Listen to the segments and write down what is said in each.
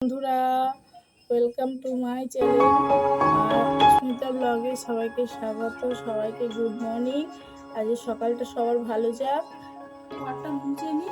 বন্ধুরা welcome to my channel ব্লগে সবাইকে স্বাগত, সবাইকে গুড মর্নিং আজ সকালটা সবার ভালো যাক। ঘরটা মুছে নি।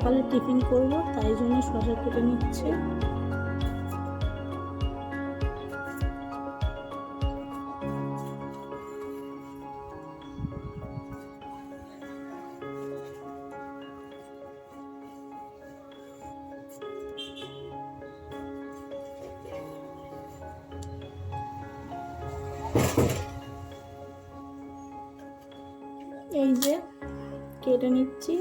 সকালে টিফিন করব তাই জন্য শশা কেটে নিচ্ছে। এই যে কেটে নিচ্ছি।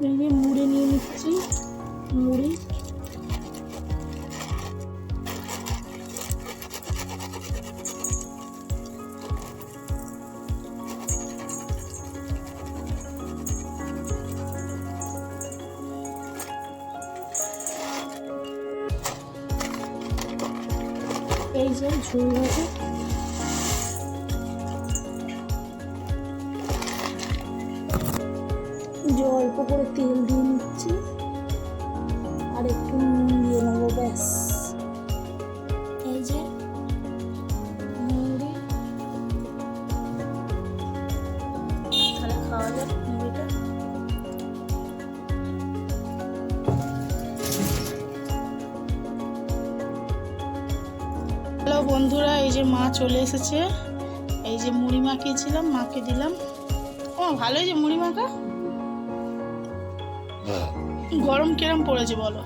এই যে মুড়ি নিয়ে নিচ্ছি মুড়ি এই যে ঝুল অল্প করে তেল দিয়ে নিচ্ছি। আর একটু নুন দিয়ে নেব ব্যাস। বন্ধুরা এই যে মা চলে এসেছে। এই যে মুড়ি মাখিয়েছিলাম মাকে দিলাম। ও ভালোই যে মুড়ি মাখা। গরম কিরম পড়েছে বলো?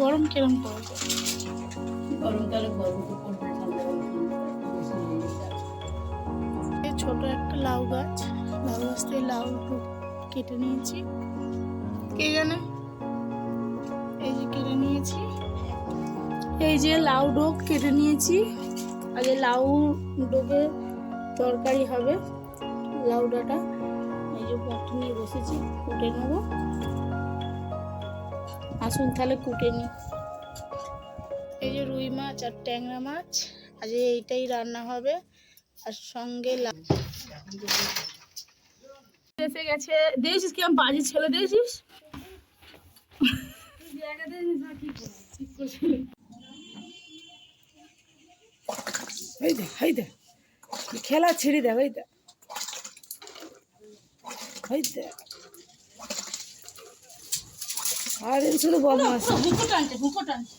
গরম কিরম পড়েছে? গরমকালে গরম ছোট একটা লাউ গাছ। লাউ গাছ থেকে লাউ একটু কেটে নিয়েছি। কে জানে? এই যে কেটে নিয়েছি। এই যে লাউ ডোক কেটে নিয়েছি। এই লাউ ডোকে তরকারি হবে, লাউ ডাটা। এই যে পট্টি নিয়ে বসেছি, কুটে নেব। আসুন তাহলে কুটে নিই এই যে রুই মাছ আর ট্যাংরা মাছ, আজ এইটাই রান্না হবে। আর সঙ্গে এসে গেছে। দেখছিস কিরম বাজি ছেলে দেখছিস এই দেখ এই দেখ। খেলা ছেড়ে দেখ এই দেখ। এই দেখ। আর শুধু বদমাস হুকো টানছে হুকো টানছে।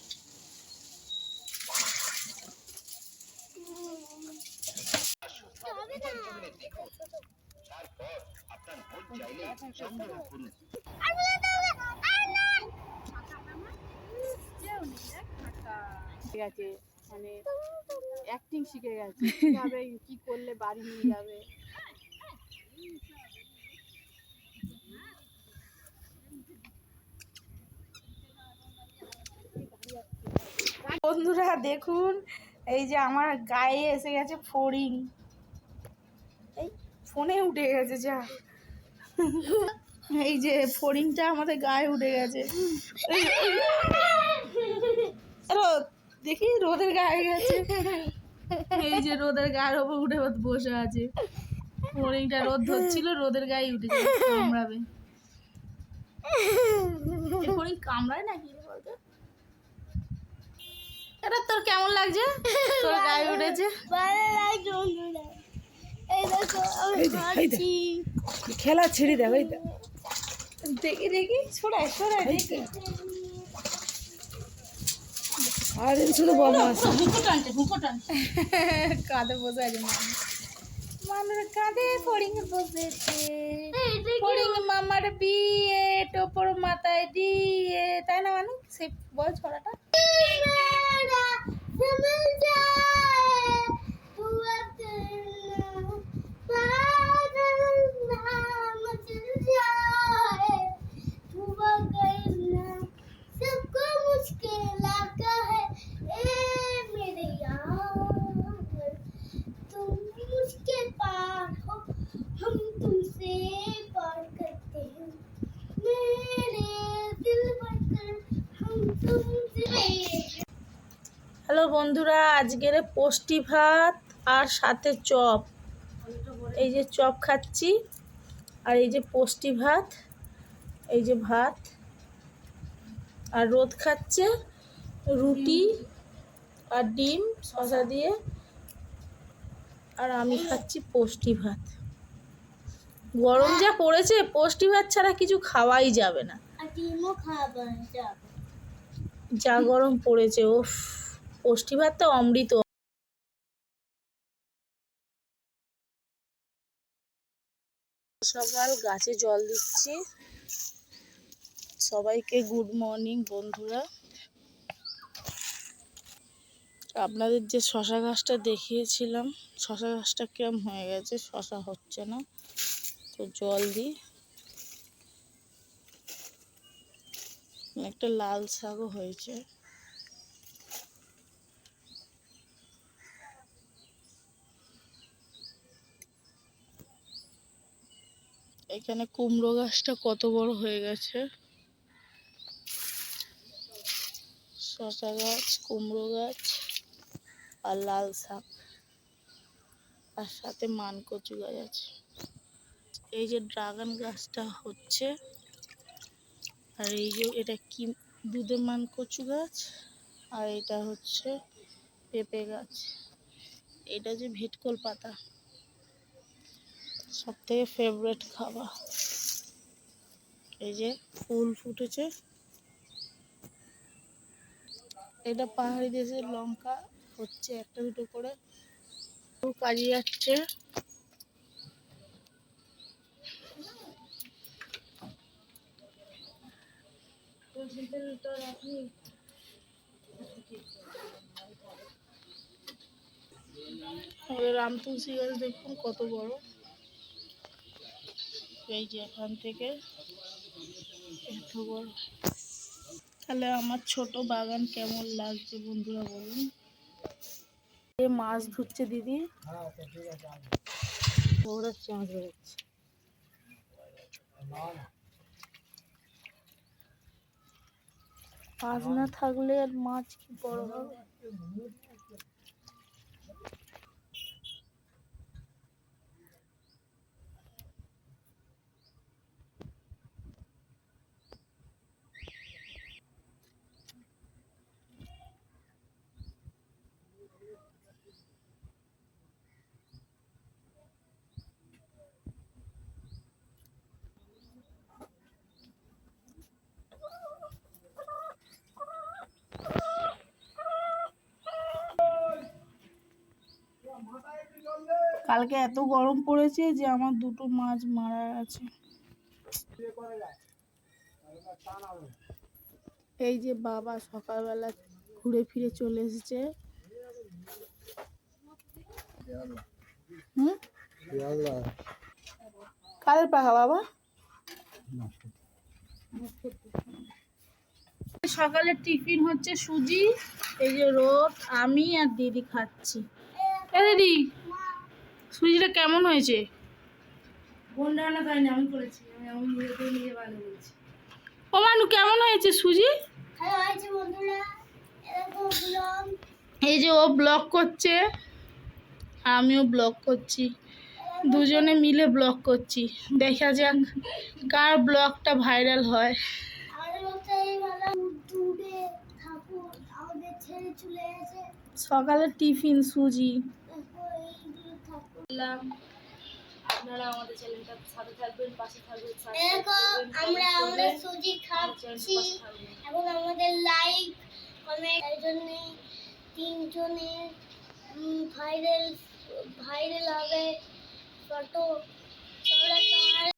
গেছে মানে অ্যাক্টিং শিখে গেছে। কীভাবে কি করলে বাড়ি নিয়ে যাবে? বন্ধুরা, দেখুন, এই যে আমার গায়ে এসে গেছে ফড়িং। এই ফোনে উঠে গেছে, যা। এই যে ফড়িংটা আমাদের গায়ে উঠে গেছে। দেখি রোদের গায়ে গেছে। এই যে রোদের গায়ের ওপর উঠে বসে আছে। ফড়িংটা রোদ ধরছিল রোদের গায়ে উঠে কামড়াবে। এই কামড়ায় নাকি বলতো? এটা তোর কেমন লাগছে? তোর গায়ে উঠেছে। খেলা ছেড়ে দেখ। দেখি দেখি সরাই সরাই দেখি। আর এই শুধু বদমাস হুঁকো টানছে হুঁকো টানছে কাঁধে বসে আছে মানুষ মানুষ কাঁধে ফড়িং বসেছে। ফড়িং মামার বিয়ে টোপর মাথায় দিয়ে। তাই না মানুষ সে বল ছড়াটা। বন্ধুরা আজকের পোষ্টি ভাত আর সাথে চপ। এই যে চপ খাচ্ছি আর এই যে পোষ্টি ভাত এই যে ভাত। আর রোদ খাচ্ছে রুটি আর ডিম শসা দিয়ে। আর আমি খাচ্ছি পোষ্টি ভাত। গরম যা পড়েছে পোষ্টি ভাত ছাড়া কিছু খাওয়াই যাবে না। যা গরম পড়েছে ওফ পোষ্টি ভাত তো অমৃত। সকাল, গাছে জল দিচ্ছি। সবাইকে গুড মর্নিং, বন্ধুরা। আপনাদের যে শশা গাছটা দেখিয়েছিলাম, শশা গাছটা কেমন হয়ে গেছে? শশা হচ্ছে না, তো জল দিই। একটা লাল শাকও হয়েছে। এখানে কুমড়ো গাছটা কত বড় হয়ে গেছে? শসা গাছ, কুমড়ো গাছ আর লাল শাক। আর সাথে মানকচু গাছ আছে। এই যে ড্রাগন গাছটা হচ্ছে, আর এই যে এটা কি দুধে মান কচু গাছ? আর এটা হচ্ছে পেঁপে গাছ। এটা যে ভেটকল পাতা। সব থেকে ফেভারেট খাবার? এই যে ফুল ফুটেছে। এটা পাহাড়ি দেশের লঙ্কা হচ্ছে একটা দুটো করে। কাজে যাচ্ছে। আমাদের রাম তুলসী গাছ দেখুন কত বড়। এই যে এখান থেকে এত বড়। তাহলে আমার ছোট বাগান কেমন লাগছে বন্ধুরা বলুন। এ মাছ ধুচ্ছে দিদি। বেরোচ্ছে মাছ না থাকলে আর মাছ কি বড় হবে? কালকে এত গরম পড়েছে যে আমার দুটো মাছ মারা আছে। এই যে বাবা সকালবেলা ঘুরে ফিরে চলে এসেছে। কালের পাখা বাবা? সকালে টিফিন হচ্ছে সুজি, এই যে রোদ, আমি আর দিদি খাচ্ছি। দিদি সুজিটা কেমন হয়েছে? বোন রান্না করেনি আমি করেছি আমি এমন নিয়ে নিয়ে বলছি ও মানু কেমন হয়েছে সুজি? বন্ধুরা এই যে ও ব্লগ করছে আমিও ব্লগ করছি দুজনে মিলে ব্লগ করছি। দেখা যাক কার ব্লগটা ভাইরাল হয়। সকালে টিফিন সুজি। ঠাকুর আপনারা আমাদের চ্যানেলটা সাথে থাকবেন পাশে থাকবেন আমরা আমাদের সুজি খাচ্ছি। এবং আমাদের লাইক কমেন্ট এই জন্য তিনজনের ভাইরাল ভাইরাল হবে। ফটো সবাই